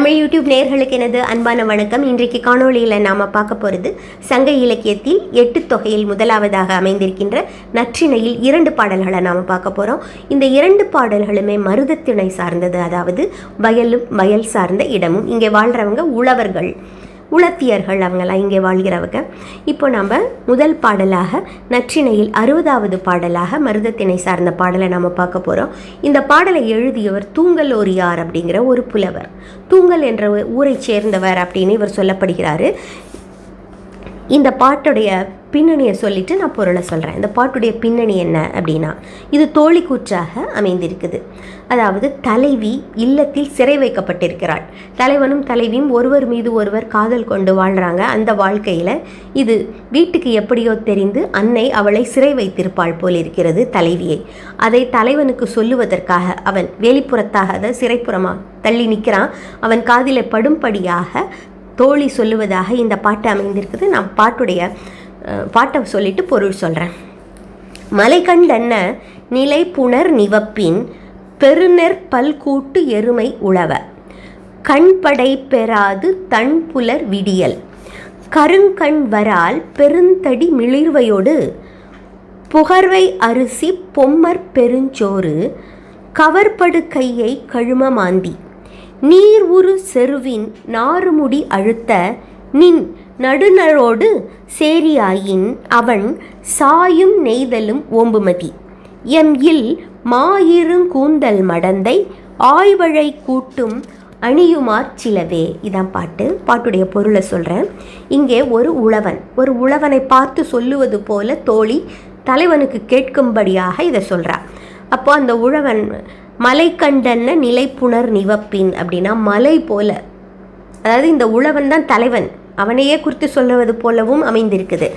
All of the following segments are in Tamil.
தமிழ் யூடியூப் நேர்களுக்கு எனது அன்பான வணக்கம். இன்றைக்கு காணொளியில் நாம் பார்க்க போகிறது சங்க இலக்கியத்தில் எட்டு தொகையில் முதலாவதாக அமைந்திருக்கின்ற நற்றிணையில் இரண்டு பாடல்களை நாம் பார்க்க போகிறோம் இந்த இரண்டு பாடல்களுமே மருதத்திணை சார்ந்தது அதாவது வயலும் வயல் சார்ந்த இடமும். இங்கே வாழ்கிறவங்க உழவர்கள். உளத்தியர்கள் அவங்களாம் இங்கே வாழ்கிறவங்க. இப்போ நம்ம முதல் பாடலாக நற்றிணையில் அறுபதாவது பாடலாக மருதத்திணை சார்ந்த பாடலை நம்ம பார்க்க போகிறோம் இந்த பாடலை எழுதியவர் தூங்கலோரியார் அப்படிங்கிற ஒரு புலவர். தூங்கல் என்ற ஊரைச் சேர்ந்தவர் அப்படின்னு இவர் சொல்லப்படுகிறாரு. இந்த பாட்டுடைய பின்னணியை சொல்லிட்டு நான் பொருளை சொல்கிறேன் இந்த பாட்டுடைய பின்னணி என்ன அப்படின்னா இது தோழி கூற்றாக அமைந்திருக்குது. அதாவது தலைவி இல்லத்தில் சிறை வைக்கப்பட்டிருக்கிறாள். தலைவனும் தலைவியும் ஒருவர் மீது ஒருவர் காதல் கொண்டு வாழ்கிறாங்க அந்த வாழ்க்கையில் இது வீட்டுக்கு எப்படியோ தெரிந்து அன்னை அவளை சிறை வைத்திருப்பாள் போல் இருக்கிறது தலைவியை. அதை தலைவனுக்கு சொல்லுவதற்காக அவன் வெளிப்புறத்தாக அதை சிறைப்புறமாக தள்ளி நிற்கிறான். அவன் காதில் படும்படியாக தோழி சொல்லுவதாக இந்த பாட்டு அமைந்திருக்குது. நான் பாட்டுடைய பாட்டை சொல்லிட்டு பொருள் சொல்கிறேன் மலை கண்டன்ன நிலை புனர் நிவப்பின் பெருநெற் பல்கூட்டு எருமை உழவ. கண்படை பெறாது தன் புலர் விடியல். கருங்கண் வரால் பெருந்தடி மிளிர்வையோடு. புகர்வை அரிசி பொம்மற் பெருஞ்சோறு. கவர்படு கையை கழும மாந்தி. நீர் உரு செருவின் நாறுமுடி அழுத்த நின் நடுநரோடு சேரியாயின் அவன் சாயும் நெய்தலும் ஓம்புமதி. எம் இல் மாயிருங்கூந்தல் மடந்தை ஆய்வழை கூட்டும் அணியுமார் சிலவே. இதான் பாட்டு. பாட்டுடைய பொருளை சொல்கிறேன் இங்கே ஒரு உழவன். ஒரு உழவனை பார்த்து சொல்லுவது போல தோழி தலைவனுக்கு கேட்கும்படியாக இதை சொல்கிறார் அப்போ அந்த உழவன் மலை கண்டன்ன நிலைப்புணர் நிவப்பின் அப்படின்னா மலை போல. அதாவது இந்த உழவன் தான் தலைவன். அவனையே குறித்து சொல்லுவது போலவும் அமைந்திருக்குது.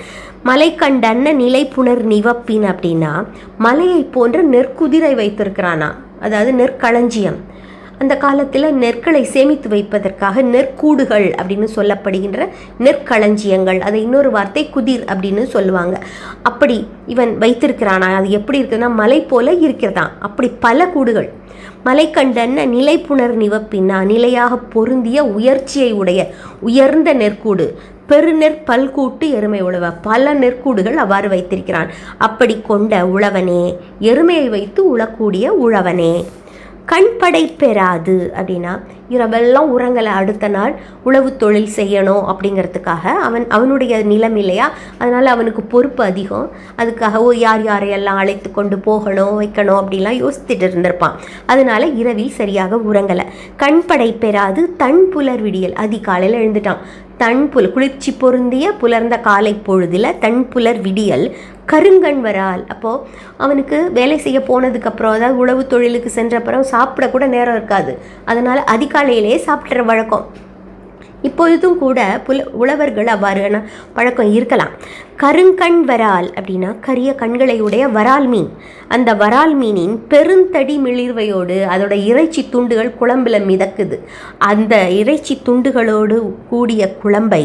மலை கண்டன்ன நிலை புனர் நிவப்பின் அப்படின்னா மலையை போன்ற நெற்குதிரை வைத்திருக்கிறானா அதாவது நெற்களஞ்சியம். அந்த காலத்தில் நெற்களை சேமித்து வைப்பதற்காக நெற்கூடுகள் அப்படின்னு சொல்லப்படுகின்ற நெற்களஞ்சியங்கள். அதை இன்னொரு வார்த்தை குதிர் அப்படின்னு சொல்லுவாங்க. அப்படி இவன் வைத்திருக்கிறானா? அது எப்படி இருக்குன்னா மலை போல இருக்கிறதா அப்படி பல கூடுகள். மலை கண்டன்ன நிலைப்புணர் நிவப்பின்னா நிலையாக பொருந்திய உயர்ச்சியை உடைய உயர்ந்த நெற்கூடு. பெருநெற் பல்கூட்டு எருமை உழவ. பல நெற்கூடுகள் அவ்வாறு வைத்திருக்கிறான். அப்படி கொண்ட உழவனே எருமையை வைத்து உழக்கூடிய உழவனே. கண்படை பெறாது அப்படின்னா இரவெல்லாம் உரங்களை அடுத்த நாள் உழவு தொழில் செய்யணும் அப்படிங்கிறதுக்காக அவன் அவனுடைய நிலம் இல்லையா? அதனால் அவனுக்கு பொறுப்பு அதிகம். அதுக்காக ஓ யார் யாரையெல்லாம் அழைத்து கொண்டு போகணும் வைக்கணும் அப்படிலாம் யோசித்துட்டு இருந்திருப்பான். அதனால் இரவில் சரியாக உரங்களை. கண்படை பெறாது தன் புலர் விடியல். அதிகாலையில் எழுந்துட்டான். தன் குளிர்ச்சி பொருந்திய புலர்ந்த காலை பொழுதில் தன் புலர் விடியல் கருங்கண் வரால். அப்போது அவனுக்கு வேலை செய்ய போனதுக்கப்புறம் அதாவது உழவு தொழிலுக்கு சென்ற அப்புறம் நேரம் இருக்காது. அதனால் அதிகாலையிலேயே சாப்பிட்ற வழக்கம். இப்பொழுதும் கூட புல உழவர்கள் அவ்வாறான பழக்கம் இருக்கலாம். கருங்கண் வரால் அப்படின்னா கரிய கண்களை உடைய வரால் மீன். அந்த வரால் மீனின் பெருந்தடி மிளிர்வையோடு அதோட இறைச்சி துண்டுகள் குழம்புல மிதக்குது. அந்த இறைச்சி துண்டுகளோடு கூடிய குழம்பை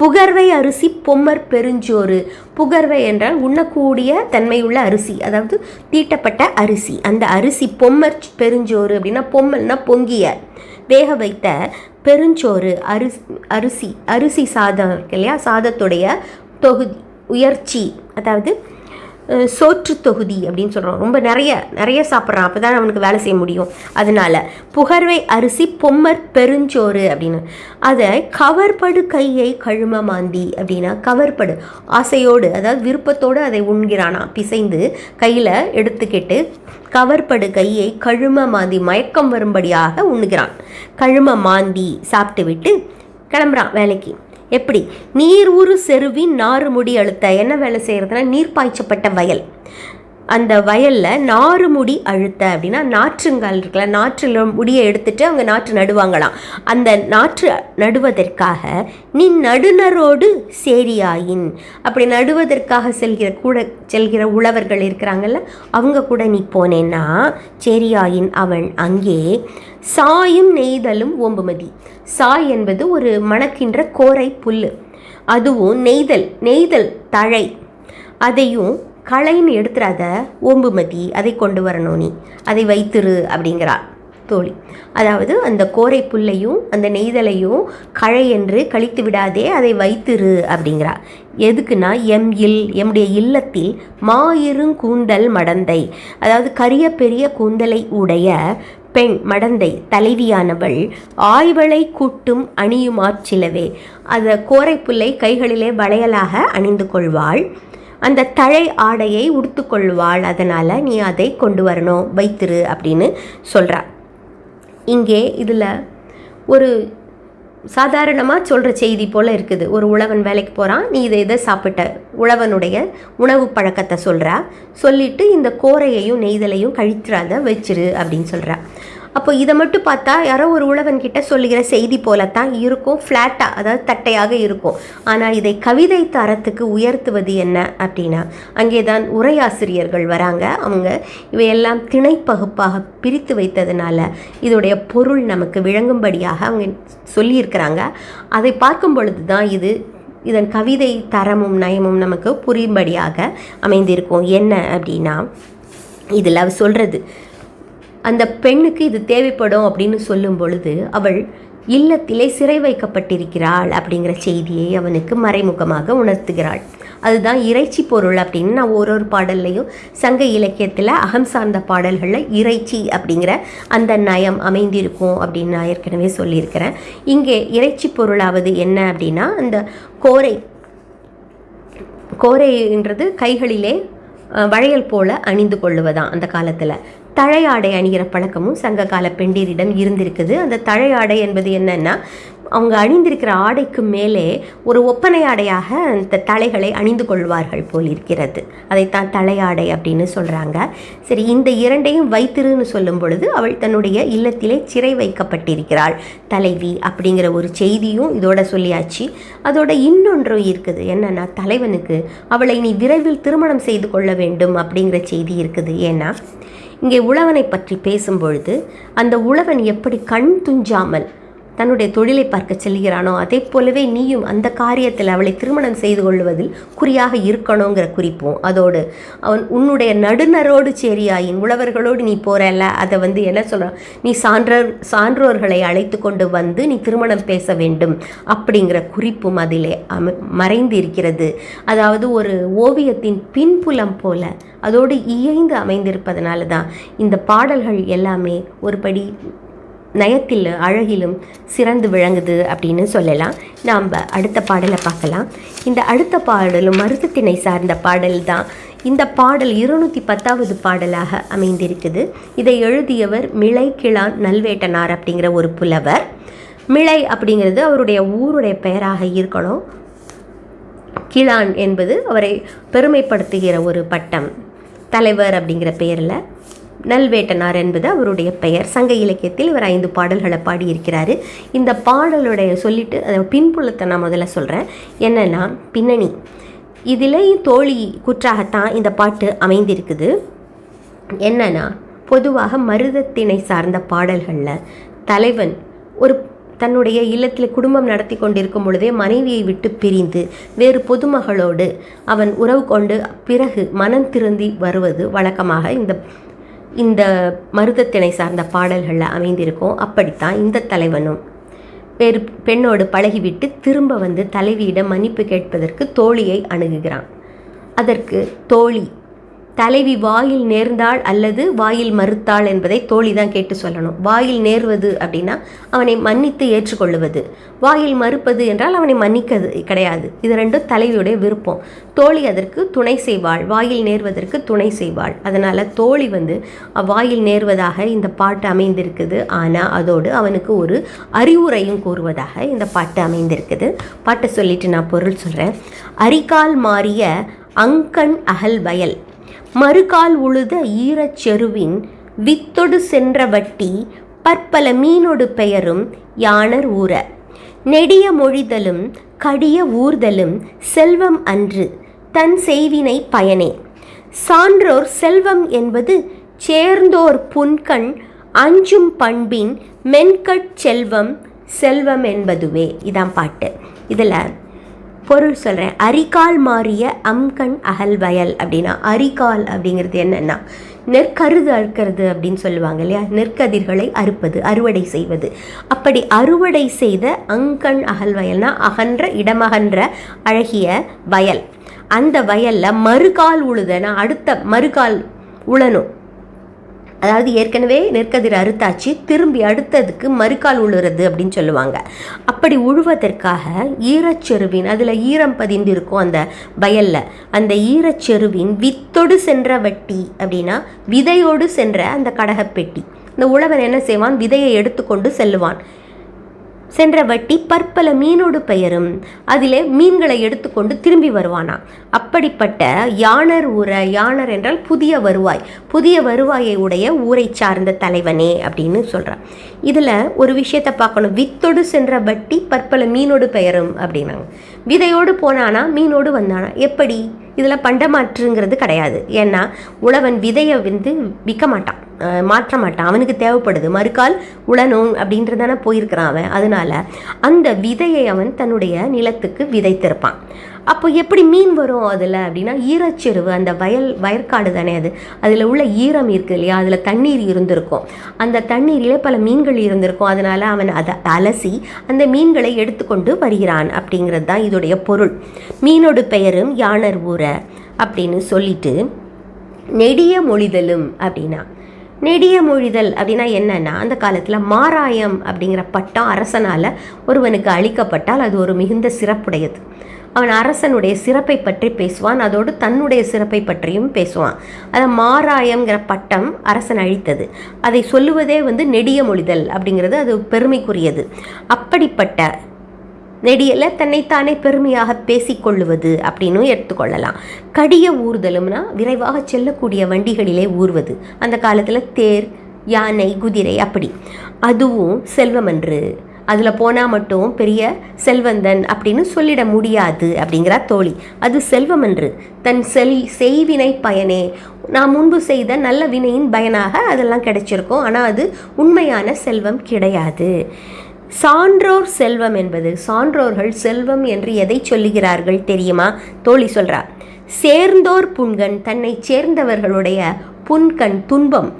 புகர்வை அரிசி பொம்மர் பெருஞ்சோறு. புகர்வை என்றால் உண்ணக்கூடிய தன்மையுள்ள அரிசி அதாவது தீட்டப்பட்ட அரிசி. அந்த அரிசி பொம்மர் பெருஞ்சோறு அப்படின்னா பொம்மல்னா பொங்கிய. வேக வைத்த பெருஞ்சோறு அரிசி அரிசி அரிசி சாதம் இருக்கு இல்லையா? சாதத்துடைய தொகுதி உயர்ச்சி அதாவது சோற்று தொகுதி அப்படின்னு சொல்கிறோம் ரொம்ப நிறைய நிறைய சாப்பிட்றான். அப்போ தான் அவனுக்கு வேலை செய்ய முடியும். அதனால் புகர்வை அரிசி பொம்மர் பெருஞ்சோறு அப்படின்னு. அதை கவர்படு கையை கழும மாந்தி அப்படின்னா கவர்படு. ஆசையோடு அதாவது விருப்பத்தோடு அதை உண்கிறானா பிசைந்து கையில் எடுத்துக்கிட்டு கவர்படு கையை கழும மாந்தி மயக்கம் வரும்படியாக உண்ணுகிறான். கழும மாந்தி சாப்பிட்டு விட்டு கிளம்புறான் வேலைக்கு. எப்படி? நீர் ஊறு செருவின் நாறு முடி அழுத்த என்ன வேலை செய்கிறதுனா நீர் பாய்ச்சப்பட்ட வயல். அந்த வயலில் நாறு முடி அழுத்த அப்படின்னா நாற்றுங்கால் இருக்குல்ல நாற்றில் முடியை எடுத்துட்டு அவங்க நாற்று நடுவாங்களாம். அந்த நாற்று நடுவதற்காக நீ நடுநரோடு சேரியாயின். அப்படி நடுவதற்காக செல்கிற கூட செல்கிற உழவர்கள் இருக்கிறாங்கல்ல அவங்க கூட நீ போனேன்னா சேரியாயின் அவன் அங்கே சாயும் நெய்தலும் ஓம்புமதி. சாய் என்பது ஒரு மணக்கின்ற கோரை புல் அதுவும் நெய்தல் நெய்தல் தழை. அதையும் களைன்னு எடுத்துறாத ஓம்புமதி அதை கொண்டு வரணும் நீ. அதை வைத்திரு அப்படிங்கிறா தோழி. அதாவது அந்த கோரை புல்லையும் அந்த நெய்தலையும் களை என்று கழித்து விடாதே அதை வைத்திரு அப்படிங்கிறா. எதுக்குன்னா எம் இல் எம்முடைய இல்லத்தில் மாயிருங் கூந்தல் மடந்தை. அதாவது கரிய பெரிய கூந்தலை உடைய பெண் மடந்தை தலைவியானவள் ஆய்வளை கூட்டும் அணியுமாச்சிலவே அந்த கோரைப்புல்லை கைகளிலே வளையலாக அணிந்து கொள்வாள். அந்த தழை ஆடையை உடுத்துக்கொள்வாள் அதனால் நீ அதை கொண்டு வரணும். வைத்திரு அப்படின்னு சொல்கிறா இங்கே இதில் ஒரு சாதாரணமாக சொல்கிற செய்தி போல் இருக்குது. ஒரு உழவன் வேலைக்கு போகிறான் நீ இதை இதை சாப்பிட்ட உழவனுடைய உணவு பழக்கத்தை சொல்கிறா சொல்லிட்டு இந்த கோரையையும் நெய்தலையும் கழித்துறாத வச்சிரு அப்படின்னு சொல்கிறா அப்போ இதை மட்டும் பார்த்தா யாரோ ஒரு உழவன் கிட்ட சொல்லுகிற செய்தி போலத்தான் இருக்கும் ஃப்ளாட்டாக அதாவது தட்டையாக இருக்கும். ஆனால் இதை கவிதை தரத்துக்கு உயர்த்துவது என்ன அப்படின்னா அங்கே தான் உரையாசிரியர்கள் வராங்க. அவங்க இவையெல்லாம் திணைப்பகுப்பாக பிரித்து வைத்ததுனால இதோடைய பொருள் நமக்கு விளங்கும்படியாக அவங்க சொல்லியிருக்கிறாங்க. அதை பார்க்கும் பொழுது தான் இது இதன் கவிதை தரமும் நயமும் நமக்கு புரியும்படியாக அமைந்திருக்கும். என்ன அப்படின்னா இதில் சொல்கிறது அந்த பெண்ணுக்கு இது தேவைப்படும் அப்படின்னு சொல்லும் பொழுது அவள் இல்லத்திலே சிறை வைக்கப்பட்டிருக்கிறாள் அப்படிங்கிற செய்தியை அவனுக்கு மறைமுகமாக உணர்த்துகிறாள். அதுதான் இறைச்சி பொருள் அப்படின்னு நான் ஒரு ஒரு பாடல்லையும் சங்க இலக்கியத்தில் அகம் சார்ந்த பாடல்களில் இறைச்சி அப்படிங்கிற அந்த நயம் அமைந்திருக்கும் அப்படின்னு நான் ஏற்கனவே சொல்லியிருக்கிறேன். இங்கே இறைச்சி பொருளாவது என்ன அப்படின்னா அந்த கோரை கோரைன்றது கைகளிலே வளையல் போல அணிந்து கொள்ளுவதான் அந்த காலத்தில். தழையாடை அணிகிற பழக்கமும் சங்ககால பெண்டீரிடம் இருந்திருக்குது. அந்த தழையாடை என்பது என்னன்னா அவங்க அணிந்திருக்கிற ஆடைக்கு மேலே ஒரு ஒப்பனை ஆடையாக அந்த தலைகளை அணிந்து கொள்வார்கள் போல் இருக்கிறது அதைத்தான் தலையாடை அப்படின்னு சொல்கிறாங்க சரி இந்த இரண்டையும் வைத்திருன்னு சொல்லும் பொழுது அவள் தன்னுடைய இல்லத்திலே சிறை வைக்கப்பட்டிருக்கிறாள். தலைவி அப்படிங்கிற ஒரு செய்தியும் இதோட சொல்லியாச்சு. அதோட இன்னொன்றும் இருக்குது. என்னன்னா தலைவனுக்கு அவளை நீ விரைவில் திருமணம் செய்து கொள்ள வேண்டும் அப்படிங்கிற செய்தி இருக்குது. ஏன்னா இங்கே உழவனை பற்றி பேசும்பொழுது அந்த உழவன் எப்படி கண் துஞ்சாமல் தன்னுடைய தொழிலை பார்க்க செல்கிறானோ? அதே போலவே நீயும் அந்த காரியத்தில் அவளை திருமணம் செய்து கொள்வதில் குறியாக இருக்கணுங்கிற குறிப்பும் அதோடு. அவன் உன்னுடைய நடுநரோடு சேரியாயின் உழவர்களோடு நீ போகிறல்ல அதை வந்து என்ன சொல்கிறான் நீ சான்றோர் சான்றோர்களை அழைத்து கொண்டு வந்து நீ திருமணம் பேச வேண்டும் அப்படிங்கிற குறிப்பும் அதிலே அம மறைந்து இருக்கிறது அதாவது ஒரு ஓவியத்தின் பின்புலம் போல அதோடு இயைந்து அமைந்திருப்பதனால தான் இந்த பாடல்கள் எல்லாமே ஒருபடி நயத்தில் அழகிலும் சிறந்து விளங்குது அப்படின்னு சொல்லலாம். நாம் அடுத்த பாடலை பார்க்கலாம். இந்த அடுத்த பாடலும் மருத்துவத்தினை சார்ந்த பாடல் தான். இந்த பாடல் இருநூற்றி பத்தாவது பாடலாக அமைந்திருக்குது. இதை எழுதியவர் மிளை கிழான் நல்வேட்டனார் அப்படிங்கிற ஒரு புலவர். மிளை அப்படிங்கிறது அவருடைய ஊருடைய பெயராக இருக்கணும். கிழான் என்பது அவரை பெருமைப்படுத்துகிற ஒரு பட்டம். தலைவர் அப்படிங்கிற பெயரில். நல்வேட்டனார் என்பது அவருடைய பெயர். சங்க இலக்கியத்தில் இவர் ஐந்து பாடல்களை பாடியிருக்கிறார். இந்த பாடலுடைய சொல்லிட்டு அதை பின்புலத்தை நான் முதல்ல சொல்கிறேன் என்னென்னா பின்னணி. இதிலேயும் தோழி குற்றாகத்தான் இந்த பாட்டு அமைந்திருக்குது. என்னன்னா பொதுவாக மருதத்தினை சார்ந்த பாடல்களில் தலைவன் ஒரு தன்னுடைய இல்லத்தில் குடும்பம் நடத்தி கொண்டிருக்கும் பொழுதே மனைவியை விட்டு பிரிந்து வேறு பொதுமகளோடு அவன் உறவு கொண்டு பிறகு மனம் திருந்தி வருவது வழக்கமாக இந்த இந்த மருதத்திணை சார்ந்த பாடல்களில் அமைந்திருக்கும். அப்படித்தான் இந்த தலைவனும் பெரு பெண்ணோடு பழகிவிட்டு திரும்ப வந்து தலைவியிடம் மன்னிப்பு கேட்பதற்கு தோழியை அணுகுகிறான். அதற்கு தோழி தலைவி வாயில் நேர்ந்தாள் அல்லது வாயில் மறுத்தாள் என்பதை தோழி தான் கேட்டு சொல்லணும். வாயில் நேர்வது அப்படின்னா அவனை மன்னித்து ஏற்றுக்கொள்ளுவது வாயில் மறுப்பது என்றால் அவனை மன்னிக்கிறது கிடையாது. இது ரெண்டும் தலைவியுடைய விருப்பம். தோழி அதற்கு துணை செய்வாள். வாயில் நேர்வதற்கு துணை செய்வாள். அதனால் தோழி வந்து வாயில் நேர்வதாக இந்த பாட்டு அமைந்திருக்குது. ஆனால் அதோடு அவனுக்கு ஒரு அறிவுரையும் கூறுவதாக இந்த பாட்டு அமைந்திருக்குது. பாட்டை சொல்லிட்டு நான் பொருள் சொல்கிறேன் அரிகால் மாறிய அங்கண் அகல் வயல். மறுகால் உழுத ஈரச் செருவின் வித்தொடு சென்ற வட்டி பற்பல மீனொடு பெயரும் யானர் ஊற. நெடிய மொழிதலும் கடிய ஊர்தலும் செல்வம் அன்று தன் செய்வினை பயனே. சான்றோர் செல்வம் என்பது சேர்ந்தோர் புன்கண் அஞ்சும் பண்பின் மென்கட் செல்வம் செல்வம் என்பதுவே. இதான் பாட்டு. இதில் பொருள் சொல்கிறேன் அரிகால் மாறிய அம்கண் அகல் வயல் அப்படின்னா அரிகால் அப்படிங்கிறது என்னென்னா நெற்கருது அறுக்கிறது அப்படின்னு சொல்லுவாங்க இல்லையா? நெற்கதிர்களை அறுப்பது அறுவடை செய்வது. அப்படி அறுவடை செய்த அங்கண் அகல்வயல்னா அகன்ற இடமகன்ற அழகிய வயல். அந்த வயலில் மறுகால் உழுதனா அடுத்த மறுகால் உழணும். அதாவது ஏற்கனவே நெற்கதிர் அறுத்தாச்சு திரும்பி அடுத்ததுக்கு மறுக்கால் உழுறது அப்படின்னு சொல்லுவாங்க. அப்படி உழுவதற்காக ஈரச்செருவின் அதில் ஈரம் பதிந்திருக்கும் அந்த வயலில் அந்த ஈரச்செருவின் வித்தோடு சென்ற வட்டி அப்படின்னா விதையோடு சென்ற அந்த கடகப்பெட்டி. இந்த உழவன் என்ன செய்வான்? விதையை எடுத்துக்கொண்டு செல்லுவான். சென்ற வட்டி பற்பல மீனோடு பெயரும். அதிலே மீன்களை எடுத்துக்கொண்டு திரும்பி வருவானா? அப்படிப்பட்ட யானர் ஊர யானர் என்றால் புதிய வருவாய். புதிய வருவாயை உடைய ஊரை சார்ந்த தலைவனே அப்படின்னு சொல்கிறான் இதில் ஒரு விஷயத்தை பார்க்கணும். வித்தோடு சென்ற வட்டி பற்பல மீனோடு பெயரும் அப்படின்னாங்க. விதையோடு போனானா மீனோடு வந்தானா? எப்படி? இதில் பண்டமாற்றுங்கிறது கிடையாது. ஏன்னா உழவன் விதையை வந்து விற்க மாட்டான். மாற்ற மாட்டான் அவனுக்கு தேவைப்படுது. மறுக்கால் உழணும் அப்படின்றதான போயிருக்கிறான் அவன். அதனால அந்த விதையை அவன் தன்னுடைய நிலத்துக்கு விதைத்திருப்பான். அப்போ எப்படி மீன் வரும் அதில் அப்படின்னா ஈரச்செருவு அந்த வயல் வயற்காடு தானே அது. அதில் உள்ள ஈரம் இருக்கு இல்லையா? அதில் தண்ணீர் இருந்திருக்கும். அந்த தண்ணீரிலே பல மீன்கள் இருந்திருக்கும். அதனால் அவன் அதை அலசி அந்த மீன்களை எடுத்துக்கொண்டு வருகிறான் அப்படிங்கிறது தான் இதோடைய பொருள். மீனோட பெயரும் யானர் ஊர அப்படின்னு சொல்லிட்டு நெடிய மொழிதலும் அப்படின்னா நெடிய மொழிதல் அப்படின்னா என்னன்னா அந்த காலத்தில் மாராயம் அப்படிங்கிற பட்டம் அரசனால் ஒருவனுக்கு அளிக்கப்பட்டால் அது ஒரு மிகுந்த சிறப்புடையது. அவன் அரசனுடைய சிறப்பை பற்றி பேசுவான் அதோடு தன்னுடைய சிறப்பை பற்றியும் பேசுவான். அதை மாராயம்ங்கிற பட்டம் அரசன் அழித்தது. அதை சொல்லுவதே வந்து நெடிய மொழிதல் அப்படிங்கிறது அது பெருமைக்குரியது. அப்படிப்பட்ட நெடியில் தன்னைத்தானே பெருமையாக பேசிக்கொள்ளுவது அப்படின்னும் எடுத்துக்கொள்ளலாம் கடிய ஊர்தலும்னா விரைவாக செல்லக்கூடிய வண்டிகளிலே ஊர்வது அந்த காலத்தில் தேர் யானை குதிரை அப்படி. அதுவும் செல்வமன்று அதில் போனால் மட்டும் பெரிய செல்வந்தன் அப்படின்னு சொல்லிட முடியாது அப்படிங்கிறா தோழி. அது செல்வமன்று தன் செல் செய்வினை பயனே. நான் முன்பு செய்த நல்ல வினையின் பயனாக அதெல்லாம் கிடைச்சிருக்கும். ஆனால் அது உண்மையான செல்வம் கிடையாது. சான்றோர் செல்வம் என்பது சான்றோர்கள் செல்வம் என்று எதை சொல்லுகிறார்கள் தெரியுமா? தோழி சொல்றா சேர்ந்தோர் புண்கண் தன்னை சேர்ந்தவர்களுடைய புண்கண் துன்பம்.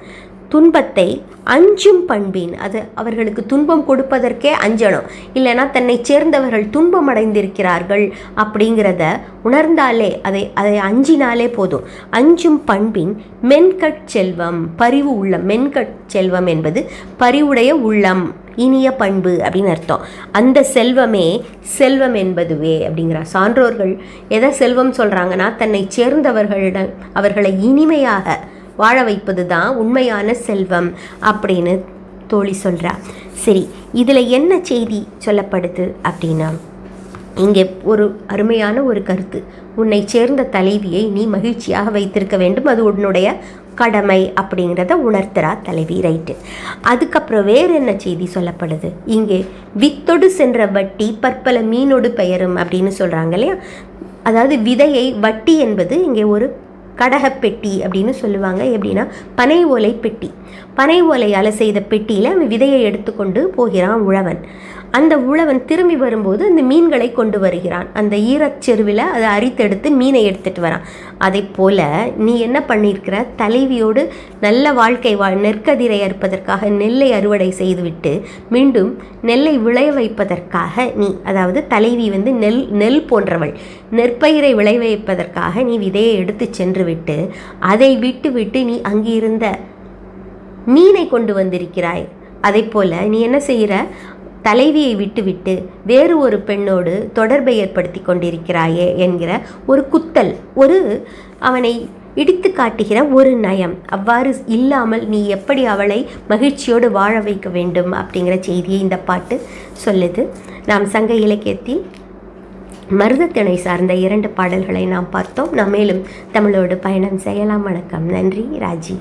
துன்பத்தை அஞ்சும் பண்பின் அது அவர்களுக்கு துன்பம் கொடுப்பதற்கே அஞ்சணும். இல்லைன்னா தன்னை சேர்ந்தவர்கள் துன்பம் அடைந்திருக்கிறார்கள் அப்படிங்கிறத உணர்ந்தாலே அதை அதை அஞ்சினாலே போதும். அஞ்சும் பண்பின் மென்கட் செல்வம் பரிவு உள்ளம் மென்கட் செல்வம் என்பது பரிவுடைய உள்ளம். இனிய பண்பு அப்படின்னு அர்த்தம். அந்த செல்வமே செல்வம் என்பதுவே அப்படிங்கிறார். சான்றோர்கள் எதை செல்வம் சொல்கிறாங்கன்னா தன்னை சேர்ந்தவர்களிடம் அவர்களை இனிமையாக வாழ வைப்பது தான் உண்மையான செல்வம் அப்படின்னு தோழி சொல்கிறா சரி இதில் என்ன செய்தி சொல்லப்படுது அப்படின்னா இங்கே ஒரு அருமையான ஒரு கருத்து. உன்னை சேர்ந்த தலைவியை நீ மகிழ்ச்சியாக வைத்திருக்க வேண்டும். அது உன்னுடைய கடமை அப்படிங்கிறத உணர்த்துறா தலைவி ரைட்டு அதுக்கப்புறம் வேறு என்ன செய்தி சொல்லப்படுது? இங்கே வித்தொடு சென்ற வட்டி பற்பல மீனொடு பெயரும் அப்படின்னு சொல்கிறாங்க இல்லையா? அதாவது விதையை வட்டி என்பது இங்கே ஒரு கடகப்பெட்டி அப்படின்னு சொல்லுவாங்க. எப்படின்னா பனை ஓலை பெட்டி. பனை ஓலையால் செய்த பெட்டியில் அவன் விதையை எடுத்துக்கொண்டு போகிறான் உழவன். அந்த உழவன் திரும்பி வரும்போது அந்த மீன்களை கொண்டு வருகிறான். அந்த ஈரச்செருவில் அதை அரித்தெடுத்து மீனை எடுத்துட்டு வரான். அதை போல் நீ என்ன பண்ணியிருக்கிற? தலைவியோடு நல்ல வாழ்க்கை வாழ் நெற்கதிரை அறுப்பதற்காக நெல்லை அறுவடை செய்துவிட்டு மீண்டும் நெல்லை விளைய வைப்பதற்காக நீ அதாவது தலைவி வந்து நெல் நெல் போன்றவள் நெற்பயிரை விளை வைப்பதற்காக நீ விதையை எடுத்து சென்று விட்டு அதை விட்டு விட்டு நீ அங்கிருந்த மீனை கொண்டு வந்திருக்கிறாய். அதை போல நீ என்ன செய்கிற? தலைவியை விட்டுவிட்டு வேறு ஒரு பெண்ணோடு தொடர்பை ஏற்படுத்தி கொண்டிருக்கிறாயே என்கிற ஒரு குத்தல் ஒரு அவனை இடித்து காட்டுகிற ஒரு நயம். அவ்வாறு இல்லாமல் நீ எப்படி அவளை மகிழ்ச்சியோடு வாழ வைக்க வேண்டும் அப்படிங்கிற செய்தியை இந்த பாட்டு சொல்லுது. நாம் சங்க இலக்கியத்தில் மருதத்திணை சார்ந்த இரண்டு பாடல்களை நாம் பார்த்தோம். நாம் மேலும் தமிழோடு பயணம் செய்யலாம். வணக்கம். நன்றி. ராஜி.